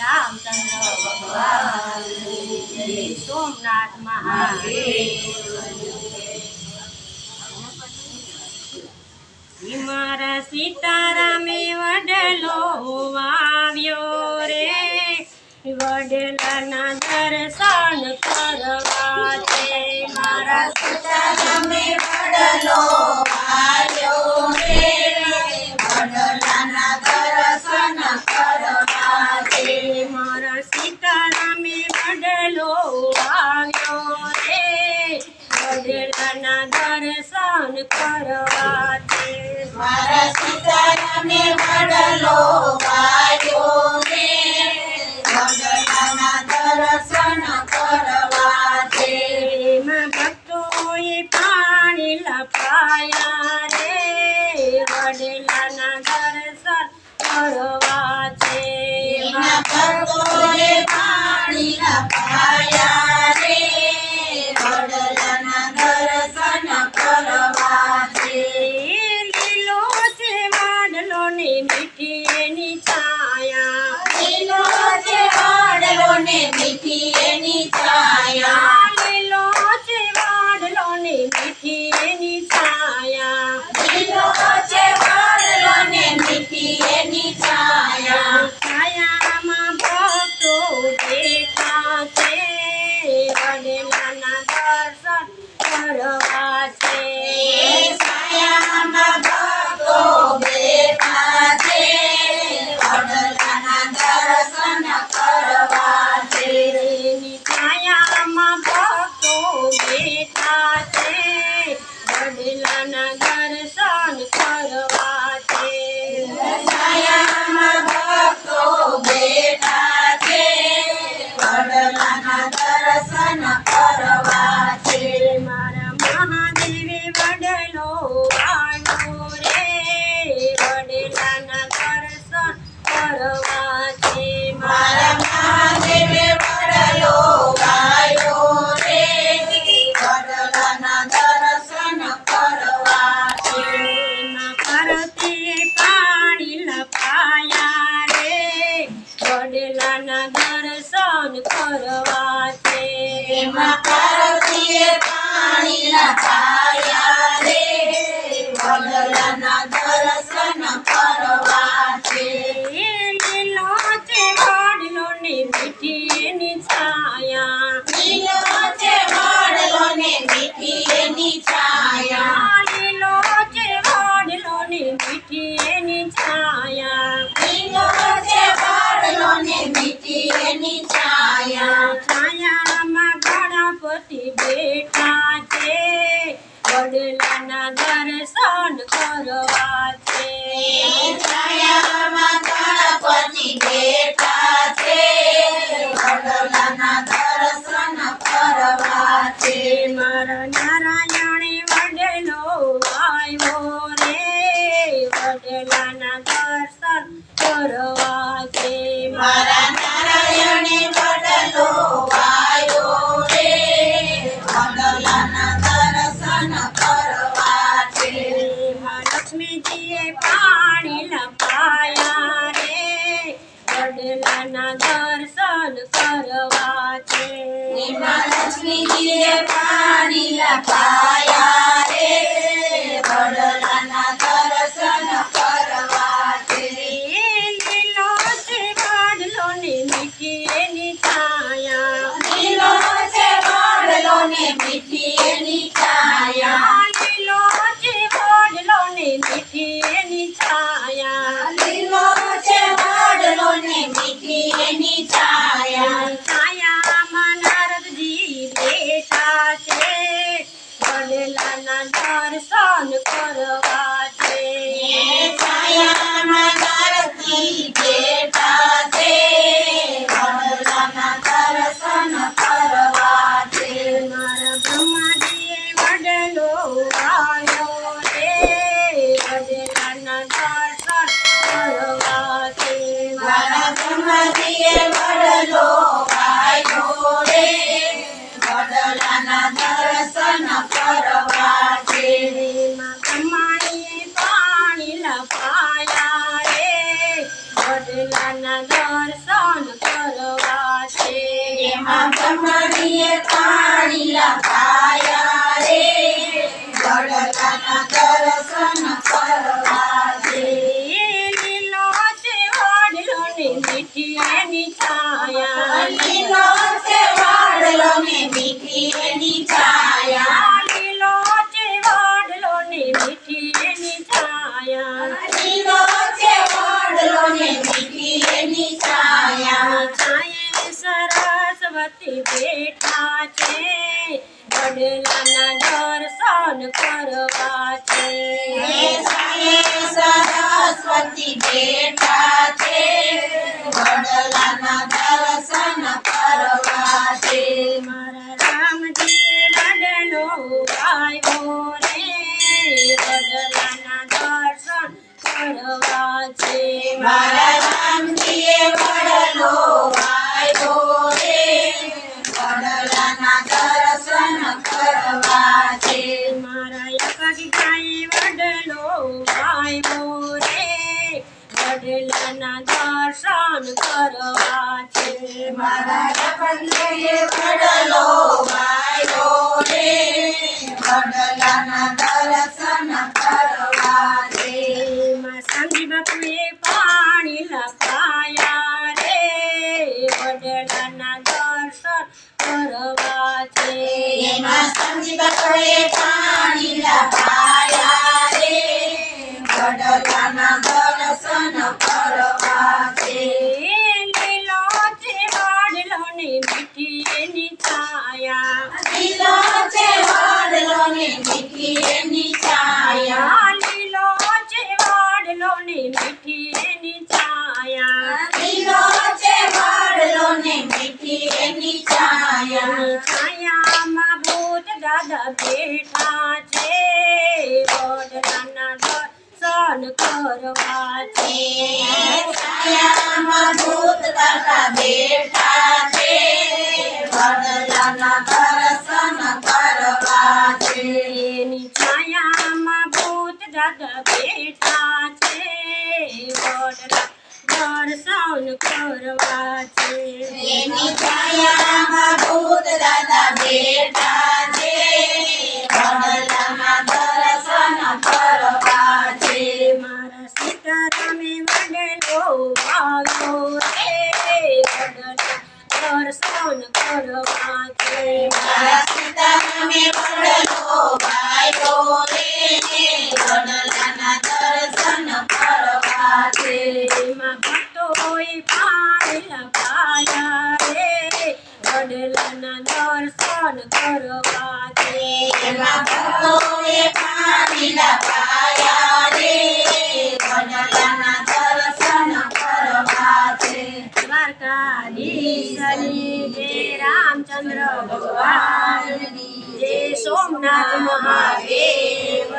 રામચંદ્ર ભગવાન સોમનાથ મહાદેવ સીતારામે વડલો આવ્યો રે વડલાના દર્શન કરવા છે મારા સીતારામે વડલો આવ્યો. મને વડલો પાડ્યો ને ભગવાનના દર્શન કરવા છે. ભક્તોએ પાણી લપાયા રે. વડલાના દર્શન કરવા છે. ભક્તોએ પાણી લપાયા man, make સ્વામીના પાયા રે વડલાના દર્શન કરવા છે એનો છે વડલો ને મીઠી એની છાયા એનો છે વડલો ને મીઠી એની છાયા માતાના દર્શન કરવા છે મારા નારાયણી વડેલો આવ્યો રે વડેલાના દર્શન કરો પાણી લપાયા રે વડલાના દર્શન કરવા છે. પાણી લપાયા મહાકમરીએ પાણીલા પાયા રે. વડતાના દર્શન કરવા દે લીલો છે વાડલો ને મીઠી એની છાયા. લીલો છે વાડલો ને મીઠી એની છાયા. બેઠા છે. વડલાના દર્શન કરવા છે. સરસ્વતી બેઠા છે. વડલાના દર્શન કરવા છે. મારા રામજી વડલો આવ્યો રે. વડલાના દર્શન કરવા છે. મારા રામજીએ વડલો મારા યકગીતાએ વડલો આવ્યો રે. વડલાના દર્શન કરવા છે. મારા રામજીએ વડલો આવ્યો રે. વડલાના દર્શન કરવા છે. માં સંગી બાપુએ પાણી લખાયા રે. વડલાના દર્શન કરવા છે. માં સંગી બાપુએ પાણી લખાયા વડલાના દર્શન કરવા છે લીલો છે વાડલો ને મીઠી એની છાયા લીલો છે વાડલો ને મીઠી એની છાયા લીલો છે વાડલો ને મીઠી એની છાયા લીલો છે વાડલો ને મીઠી એની છાયા છાયામાં ભૂત દાદા બેઠા છે વડલાના કરવા છે છાયામાં ભૂત દાદા બેઠા છે. વડલાના દર્શન કરવા છે એની છાયામાં ભૂત દાદા બેઠા છે. વડલા દર્શન કરવા છે એની છાયામાં ભૂત દાદા બેઠા છે વડલાના દર્શન કરવા છે મારા સીતારામે વડલો આવ્યો રે વડલા દર્શન કરવા છે મારા સીતારામે વડલો વાયો રે વડલાના દર્શન કરવા છે એમાં ભક્તોએ પાણી લખાયા રે વડલાના દર્શન કરવા છે એમાં ભક્તોએ પાણી લગાયા રે વડલાના દ્વારકાધીશની જય રામચંદ્ર ભગવાનની જય સોમનાથ મહાદેવ